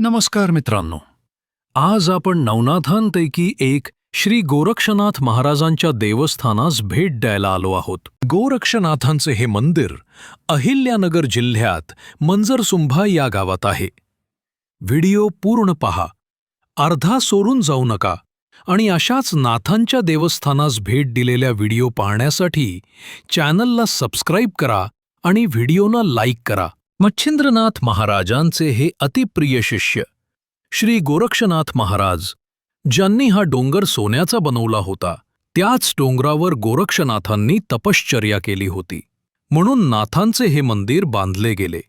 नमस्कार मित्रांनो. आज आपण नवनाथांपैकी एक श्री गोरक्षनाथ महाराजांच्या देवस्थानास भेट द्यायला आलो आहोत. गोरक्षनाथांचे हे मंदिर अहिल्यानगर जिल्ह्यात मंजरसुंभा या गावात आहे. व्हिडिओ पूर्ण पहा. अर्धा सोडून जाऊ नका आणि अशाच नाथांच्या देवस्थानास भेट दिलेल्या व्हिडिओ पाहण्यासाठी चॅनलला सबस्क्राईब करा आणि व्हिडिओना लाईक करा. मच्छिंद्रनाथ महाराजांचे हे अतिप्रिय शिष्य श्री गोरक्षनाथ महाराज ज्यांनी हा डोंगर सोन्याचा बनवला होता त्याच डोंगरावर गोरक्षनाथांनी तपश्चर्या केली होती. म्हणून नाथांचे हे मंदिर बांधले गेले.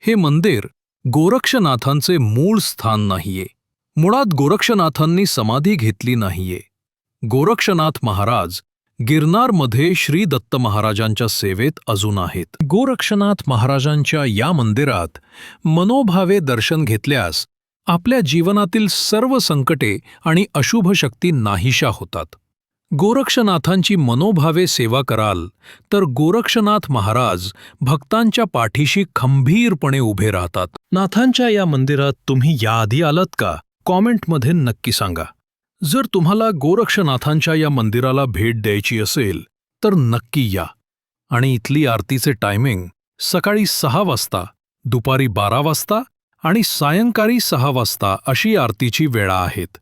हे मंदिर गोरक्षनाथांचे मूळ स्थान नाहीये. मुळात गोरक्षनाथांनी समाधी घेतली नाहीये. गोरक्षनाथ महाराज गिरनारमध्ये श्री दत्त महाराजांच्या सेवेत अजून आहेत. गोरक्षनाथ महाराजांच्या या मंदिरात मनोभावे दर्शन घेतल्यास आपल्या जीवनातील सर्व संकटे आणि अशुभ शक्ती नाहीशा होतात. गोरक्षनाथांची मनोभावे सेवा कराल तर गोरक्षनाथ महाराज भक्तांच्या पाठीशी खंबीरपणे उभे राहतात. नाथांच्या या मंदिरात तुम्ही याआधी आलात का? कॉमेंटमध्ये नक्की सांगा. जर तुम्हाला गोरक्षनाथांच्या या मंदिराला भेट द्यायची असेल तर नक्की या. आणि इथली आरतीचे टायमिंग सकाळी सहा वाजता दुपारी बारा वाजता आणि सायंकाळी सहा वाजता अशी आरतीची वेळा आहेत.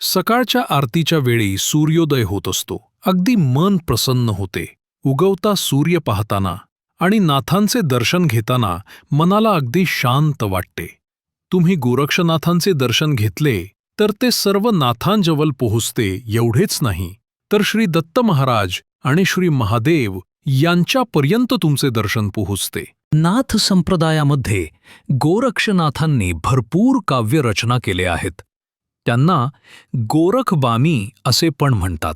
सकाळच्या आरतीच्या वेळी सूर्योदय होत असतो. अगदी मन प्रसन्न होते. उगवता सूर्य पाहताना आणि नाथांचे दर्शन घेताना मनाला अगदी शांत वाटते. तुम्ही गोरक्षनाथांचे दर्शन घेतले तर ते सर्व नाथांजवळ पोहोचते एवढेच नाही. तर श्री दत्त महाराज आणि श्री महादेव यांच्यापर्यंत तुमचे दर्शन पोहोचते. नाथ संप्रदायामध्ये गोरक्षनाथांनी भरपूर काव्यरचना केले आहेत. त्यांना गोरखबामी असे पण म्हणतात.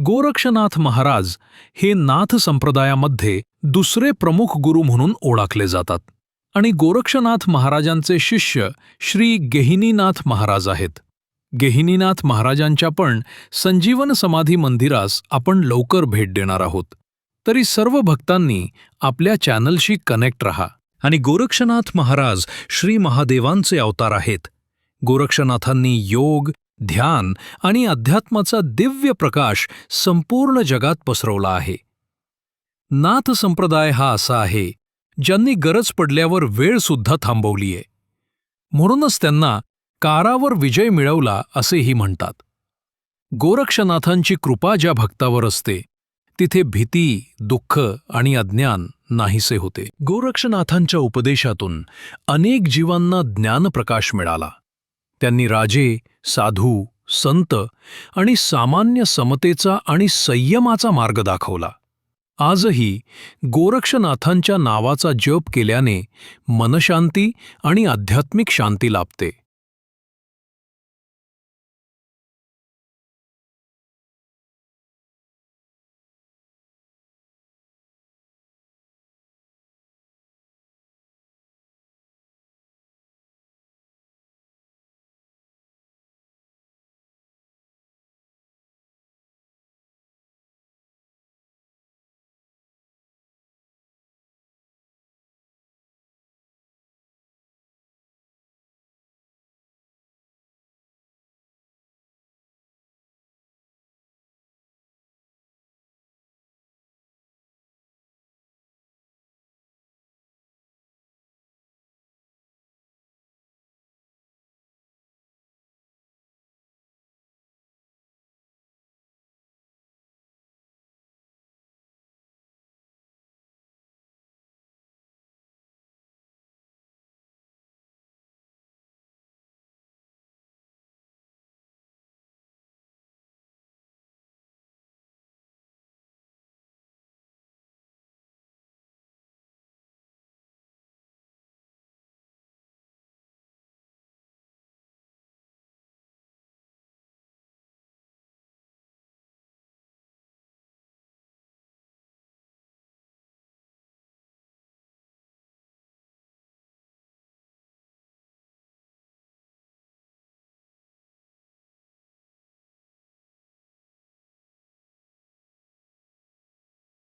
गोरक्षनाथ महाराज हे नाथ संप्रदायामध्ये दुसरे प्रमुख गुरु म्हणून ओळखले जातात. आणि गोरक्षनाथ महाराजांचे शिष्य श्री गेहिनीनाथ महाराज आहेत. गेहिनीनाथ महाराजांच्या पण संजीवन समाधी मंदिरास आपण लवकर भेट देणार आहोत. तरी सर्व भक्तांनी आपल्या चॅनलशी कनेक्ट रहा. आणि गोरक्षनाथ महाराज श्री महादेवांचे अवतार आहेत. गोरक्षनाथांनी योग ध्यान आणि अध्यात्माचा दिव्य प्रकाश संपूर्ण जगात पसरवला आहे. नाथ संप्रदाय हा असा आहे ज्यांनी गरज पडल्यावर वेळ सुद्धा थांबवलीये. म्हणूनच त्यांना कारावर विजय मिळवला असेही म्हणतात. गोरक्षनाथांची कृपा ज्या भक्तावर असते तिथे भीती दुःख आणि अज्ञान नाहीसे होते. गोरक्षनाथांच्या उपदेशातून अनेक जीवांना ज्ञानप्रकाश मिळाला. त्यांनी राजे साधू संत आणि सामान्य समतेचा आणि संयमाचा मार्ग दाखवला. आजही गोरक्षनाथांच्या नावाचा जप केल्याने मनशांती आणि आध्यात्मिक शांती लाभते.